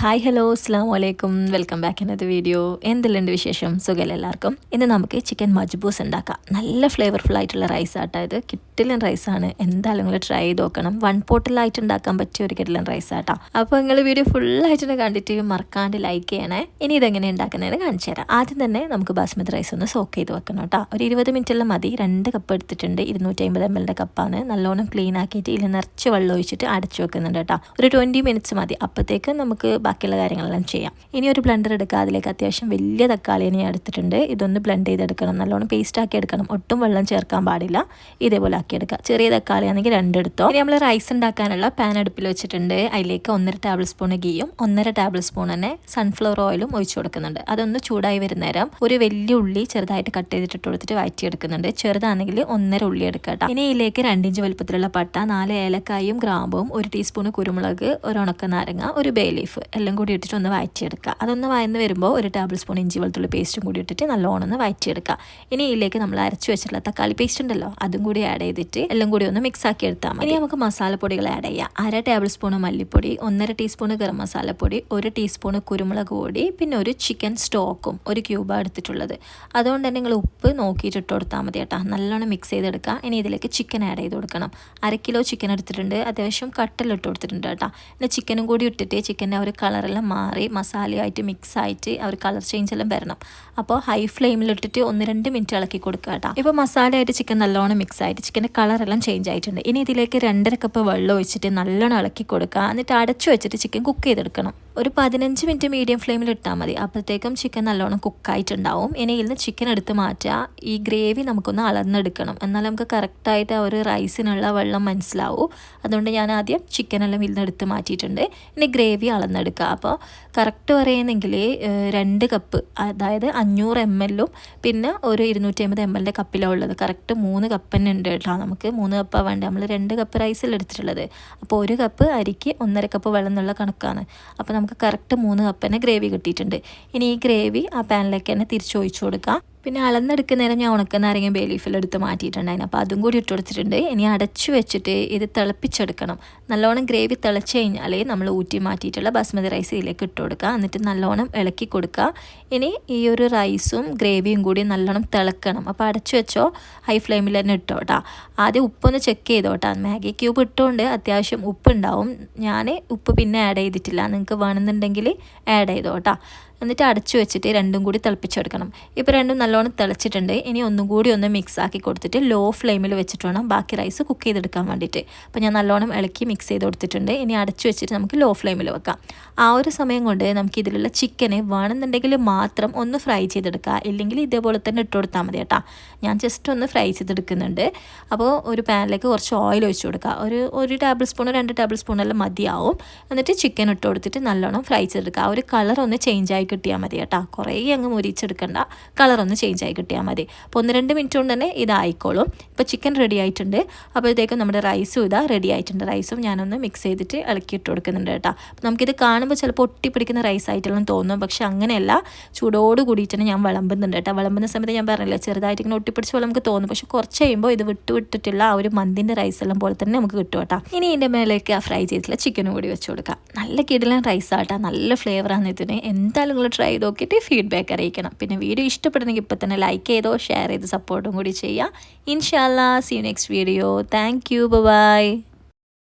Hi hello അസ്സാം വലൈക്കും welcome back ഇന്നത്തെ വീഡിയോ എന്തെല്ലാം വിശേഷം? സുഖമല്ല എല്ലാവർക്കും? ഇന്ന് നമുക്ക് ചിക്കൻ മജ്ബൂസ് ഉണ്ടാക്കാം. നല്ല ഫ്ലേവർഫുൾ ആയിട്ടുള്ള റൈസ് ആട്ടോ ഇത്. കിട്ടിലൻ റൈസാണ് എന്തായാലും നിങ്ങൾ ട്രൈ ചെയ്ത് നോക്കണം. വൺ പോട്ടിലായിട്ട് ഉണ്ടാക്കാൻ പറ്റിയ ഒരു കിട്ടിലൻ റൈസ് ആട്ടോ. അപ്പോൾ നിങ്ങൾ വീഡിയോ ഫുള്ളായിട്ട് കണ്ടിട്ട് മറക്കാണ്ട് ലൈക്ക് ചെയ്യണേ. ഇനി ഇതെങ്ങനെ ഉണ്ടാക്കുന്നതെന്ന് കാണിച്ചു തരാം. ആദ്യം തന്നെ നമുക്ക് ബാസ്മതി റൈസ് ഒന്ന് സോക്ക് ചെയ്ത് വെക്കണം കേട്ടോ. ഒരു ഇരുപത് മിനിറ്റെല്ലാം മതി. രണ്ട് കപ്പ് എടുത്തിട്ടുണ്ട്. ഇരുന്നൂറ്റി അമ്പത് എം എല്ലിന്റെ കപ്പാണ് നല്ലോണം ക്ലീൻ ആക്കിയിട്ട് ഇതിൽ നിറച്ച് വെള്ളം ഒഴിച്ചിട്ട് അടച്ചു വെക്കുന്നുണ്ട് കേട്ടോ. ഒരു ട്വന്റി മിനിറ്റ്സ് മതി. അപ്പോഴത്തേക്ക് നമുക്ക് ബാക്കിയുള്ള കാര്യങ്ങളെല്ലാം ചെയ്യാം. ഇനി ഒരു ബ്ലെൻഡർ എടുക്കുക. അതിലേക്ക് അത്യാവശ്യം വലിയ തക്കാളി ഞാൻ എടുത്തിട്ടുണ്ട്. ഇതൊന്ന് ബ്ലെൻഡ് ചെയ്തെടുക്കണം. നല്ലോണം പേസ്റ്റ് ആക്കി എടുക്കണം. ഒട്ടും വെള്ളം ചേർക്കാൻ പാടില്ല. ഇതേപോലെ ആക്കി എടുക്കുക. ചെറിയ തക്കാളി ആണെങ്കിൽ രണ്ടെടുത്തോ ഇനി നമ്മൾ റൈസ് ഉണ്ടാക്കാനുള്ള പാൻ അടുപ്പിൽ വെച്ചിട്ടുണ്ട്. അതിലേക്ക് ഒന്നര ടേബിൾ സ്പൂൺ ഗീയും ഒന്നര ടേബിൾ സ്പൂൺ തന്നെ സൺഫ്ലവർ ഓയിലും ഒഴിച്ചു കൊടുക്കുന്നുണ്ട്. അതൊന്ന് ചൂടായി വരുന്നേരം ഒരു വലിയ ഉള്ളി ചെറുതായിട്ട് കട്ട് ചെയ്തിട്ട് കൊടുത്തിട്ട് വഴറ്റി എടുക്കുന്നുണ്ട് ചെറുതാണെങ്കിൽ ഒന്നര ഉള്ളി എടുക്കട്ടെ ഇനി ഇതിലേക്ക് രണ്ടിഞ്ച് വലുപ്പത്തിലുള്ള പട്ട നാല് ഏലക്കായും ഗ്രാമ്പും ഒരു ടീസ്പൂൺ കുരുമുളക് ഒരു ഉണക്ക നാരങ്ങ ഒരു ബേ ലീഫ് എല്ലാം കൂടി ഇട്ടിട്ട് ഒന്ന് വഴറ്റിയെടുക്കുക അതൊന്ന് വയന്ന് വരുമ്പോൾ ഒരു ടേബിൾ സ്പൂൺ ഇഞ്ചി വെളുത്തുള്ളി പേസ്റ്റും കൂടി ഇട്ടിട്ട് നല്ലോണം ഒന്ന് വഴറ്റിയെടുക്കുക ഇനി ഇതിലേക്ക് നമ്മൾ അരച്ച് വെച്ചിട്ടുള്ള തക്കാളി പേസ്റ്റ് ഉണ്ടല്ലോ അതും കൂടി ആഡ് ചെയ്തിട്ട് എല്ലാം കൂടി ഒന്ന് മിക്സ് ആക്കി എടുത്താൽ മതി. ഇനി നമുക്ക് മസാലപ്പൊടികൾ ആഡ് ചെയ്യാം. അര ടേബിൾ സ്പൂൺ മല്ലിപ്പൊടി ഒന്നര ടീസ്പൂൺ ഗരം മസാലപ്പൊടി ഒരു ടീസ്പൂൺ കുരുമുളക് പൊടി പിന്നെ ഒരു ചിക്കൻ സ്റ്റോക്കും ഒരു ക്യൂബ എടുത്തിട്ടുള്ളത്. അതുകൊണ്ട് തന്നെ നിങ്ങൾ ഉപ്പ് നോക്കിയിട്ട് ഇട്ട് കൊടുത്താൽ മതി കേട്ടോ. നല്ലോണം മിക്സ് ചെയ്തെടുക്കുക. ഇനി ഇതിലേക്ക് ചിക്കൻ ആഡ് ചെയ്ത് കൊടുക്കണം. അര കിലോ ചിക്കൻ എടുത്തിട്ടുണ്ട്. അത്യാവശ്യം കട്ടിലിട്ട് കൊടുത്തിട്ടുണ്ട് കേട്ടോ. പിന്നെ ചിക്കനും കൂടി ഇട്ടിട്ട് ചിക്കന്റെ ഒരു ഒരു കളറെല്ലാം മാറി മസാലയായിട്ട് മിക്സായിട്ട് ഒരു കളർ ചേഞ്ച് എല്ലാം വരണം. അപ്പോൾ ഹൈ ഫ്ലെയിമിലിട്ടിട്ട് ഒന്ന് രണ്ട് മിനിറ്റ് ഇളക്കി കൊടുക്കുക കേട്ടോ. ഇപ്പോൾ മസാലയായിട്ട് ചിക്കൻ നല്ലോണം മിക്സ് ആയിട്ട് ചിക്കന്റെ കളറെല്ലാം ചേഞ്ച് ആയിട്ടുണ്ട്. ഇനി ഇതിലേക്ക് രണ്ടര കപ്പ് വെള്ളം ഒഴിച്ചിട്ട് നല്ലോണം ഇളക്കി കൊടുക്കുക. എന്നിട്ട് അടച്ചു വെച്ചിട്ട് ചിക്കൻ കുക്ക് ചെയ്തെടുക്കണം. ഒരു പതിനഞ്ച് മിനിറ്റ് മീഡിയം ഫ്ലെയിമിൽ ഇട്ടാൽ മതി. അപ്പോഴത്തേക്കും ചിക്കൻ നല്ലോണം കുക്കായിട്ടുണ്ടാവും ഇനി ഇതിൽ നിന്ന് ചിക്കൻ എടുത്ത് മാറ്റുക ഈ ഗ്രേവി നമുക്കൊന്ന് അളന്നെടുക്കണം. എന്നാൽ നമുക്ക് കറക്റ്റായിട്ട് ആ ഒരു റൈസിനുള്ള വെള്ളം മനസ്സിലാവും. അതുകൊണ്ട് ഞാൻ ആദ്യം ചിക്കനെല്ലാം ഇതിൽ നിന്ന് എടുത്ത് മാറ്റിയിട്ടുണ്ട്. ഇനി ഗ്രേവി അളന്നെടുക്കുക അപ്പോൾ കറക്റ്റ് പറയുന്നെങ്കിൽ രണ്ട് കപ്പ് അതായത് അഞ്ഞൂറ് എം എല്ലും പിന്നെ ഒരു ഇരുന്നൂറ്റി അമ്പത് എം എല്ലിന്റെ കപ്പിലാണ് ഉള്ളത്. കറക്റ്റ് മൂന്ന് കപ്പ് തന്നെ ഉണ്ട് കേട്ടോ നമുക്ക്. മൂന്ന് കപ്പാണ് വേണ്ടത് നമ്മൾ രണ്ട് കപ്പ് റൈസിൽ എടുത്തിട്ടുള്ളത്. അപ്പോൾ ഒരു കപ്പ് അരിക്ക് ഒന്നര കപ്പ് വെള്ളം എന്നുള്ള കണക്കാണ്. അപ്പോൾ നമുക്ക് കറക്റ്റ് മൂന്ന് കപ്പ് തന്നെ ഗ്രേവി കിട്ടിയിട്ടുണ്ട്. ഇനി ഈ ഗ്രേവി ആ പാനിലേക്ക് തന്നെ തിരിച്ചൊഴിച്ചു കൊടുക്കാം. പിന്നെ അളന്നെടുക്കുന്ന നേരം ഞാൻ ഉണക്ക നാരങ്ങ ബേലീഫിലെടുത്ത് മാറ്റിയിട്ടുണ്ടായിരുന്നു. അപ്പോൾ അതും കൂടി ഇട്ട് കൊടുത്തിട്ടുണ്ട്. ഇനി അടച്ചു വെച്ചിട്ട് ഇത് തിളപ്പിച്ചെടുക്കണം. നല്ലോണം ഗ്രേവി തിളച്ച് കഴിഞ്ഞാൽ നമ്മൾ ഊറ്റി മാറ്റിയിട്ടുള്ള ബസ്മതി റൈസ് ഇതിലേക്ക് ഇട്ട് കൊടുക്കുക. എന്നിട്ട് നല്ലോണം ഇളക്കി കൊടുക്കുക. ഇനി ഈ ഒരു റൈസും ഗ്രേവിയും കൂടി നല്ലോണം തിളക്കണം. അപ്പോൾ അടച്ചു വെച്ചോ? ഹൈ ഫ്ലെയിമിൽ തന്നെ ഇട്ടോട്ടാ ആദ്യം ഉപ്പൊന്ന് ചെക്ക് ചെയ്തോട്ടാ മാഗി ക്യൂബ് ഇട്ടുകൊണ്ട് അത്യാവശ്യം ഉപ്പ് ഉണ്ടാവും ഞാൻ ഉപ്പ് പിന്നെ ആഡ് ചെയ്തിട്ടില്ല. നിങ്ങൾക്ക് വേണമെന്നുണ്ടെങ്കിൽ ആഡ് ചെയ്തോട്ടാ എന്നിട്ട് അടച്ചു വെച്ചിട്ട് രണ്ടും കൂടി തിളപ്പിച്ചെടുക്കണം. ഇപ്പോൾ രണ്ടും നല്ലോണം തിളച്ചിട്ടുണ്ട്. ഇനി ഒന്നും കൂടി ഒന്ന് മിക്സ് ആക്കി കൊടുത്തിട്ട് ലോ ഫ്ലെയിമിൽ വെച്ചിട്ട് വേണം ബാക്കി റൈസ് കുക്ക് ചെയ്തെടുക്കാൻ വേണ്ടിയിട്ട്. അപ്പോൾ ഞാൻ നല്ലോണം ഇളക്കി മിക്സ് ചെയ്ത് കൊടുത്തിട്ടുണ്ട്. ഇനി അടച്ചു വെച്ചിട്ട് നമുക്ക് ലോ ഫ്ലെയിമിൽ വെക്കാം. ആ ഒരു സമയം കൊണ്ട് നമുക്ക് ഇതിലുള്ള ചിക്കന് വേണമെന്നുണ്ടെങ്കിൽ മാത്രം ഒന്ന് ഫ്രൈ ചെയ്തെടുക്കുക. ഇല്ലെങ്കിൽ ഇതേപോലെ തന്നെ ഇട്ട് കൊടുത്താൽ മതി കേട്ടോ. ഞാൻ ജസ്റ്റ് ഒന്ന് ഫ്രൈ ചെയ്തെടുക്കുന്നുണ്ട്. അപ്പോൾ ഒരു പാനിലേക്ക് കുറച്ച് ഓയിൽ ഒഴിച്ചു കൊടുക്കുക. ഒരു ഒരു ടേബിൾ സ്പൂണോ രണ്ട് ടേബിൾ സ്പൂണെല്ലാം മതിയാവും. എന്നിട്ട് ചിക്കൻ ഇട്ട് കൊടുത്തിട്ട് നല്ലോണം ഫ്രൈ ചെയ്തെടുക്കുക. ആ ഒരു കളർ ഒന്ന് ചേഞ്ച് ആയി കിട്ടിയാൽ മതി കേട്ടോ. കുറേ അങ്ങ് മുരിച്ചെടുക്കണ്ട. കളർ ഒന്ന് ചേഞ്ച് ആയി കിട്ടിയാൽ മതി. അപ്പോൾ ഒന്ന് രണ്ട് മിനിറ്റ് കൊണ്ട് തന്നെ ഇതായിക്കോളും. ഇപ്പോൾ ചിക്കൻ റെഡി ആയിട്ടുണ്ട്. അപ്പോഴത്തേക്കും നമ്മുടെ റൈസും ഇതാ റെഡി ആയിട്ടുണ്ട്. റൈസും ഞാനൊന്ന് മിക്സ് ചെയ്തിട്ട് ഇളക്കിയിട്ട് കൊടുക്കുന്നുണ്ട് കേട്ടോ. അപ്പോൾ നമുക്കിത് കാണുമ്പോൾ ചിലപ്പോൾ ഒട്ടിപ്പിടിക്കുന്ന റൈസ് ആയിട്ടുള്ള തോന്നും. പക്ഷേ അങ്ങനെയല്ല. ചൂടോട് കൂടിയിട്ട് ഞാൻ വിളമ്പുന്നുണ്ട് കേട്ടോ. വിളമ്പുന്ന സമയത്ത് ഞാൻ പറഞ്ഞില്ല ചെറുതായിട്ട് ഇങ്ങനെ ഒട്ടിപ്പിടിച്ച പോലെ നമുക്ക് തോന്നും. പക്ഷെ കുറച്ച് കഴിയുമ്പോൾ ഇത് വിട്ടുവിട്ടിട്ടുള്ള ആ ഒരു മന്തിന്റെ റൈസ് എല്ലാം പോലെ തന്നെ നമുക്ക് കിട്ടും കേട്ടോ. ഇനി ഇതിന്റെ മേലേക്ക് ആ ഫ്രൈ ചെയ്തിട്ടുള്ള ചിക്കനും കൂടി വെച്ച് കൊടുക്കാം. നല്ല കിടിലൻ ആട്ടാ നല്ല ഫ്ലേവറാണ് ഇതിന്. എന്തായാലും നിങ്ങൾ ട്രൈ ചെയ്ത് നോക്കിയിട്ട് ഫീഡ്ബാക്ക് അറിയിക്കണം. പിന്നെ വീഡിയോ ഇഷ്ടപ്പെടുന്നെങ്കിൽ ഇപ്പോൾ തന്നെ ലൈക്ക് ചെയ്തോ ഷെയർ ചെയ്ത് സപ്പോർട്ടും കൂടി ചെയ്യുക. ഇൻഷാല്ലാ see next video thank you bye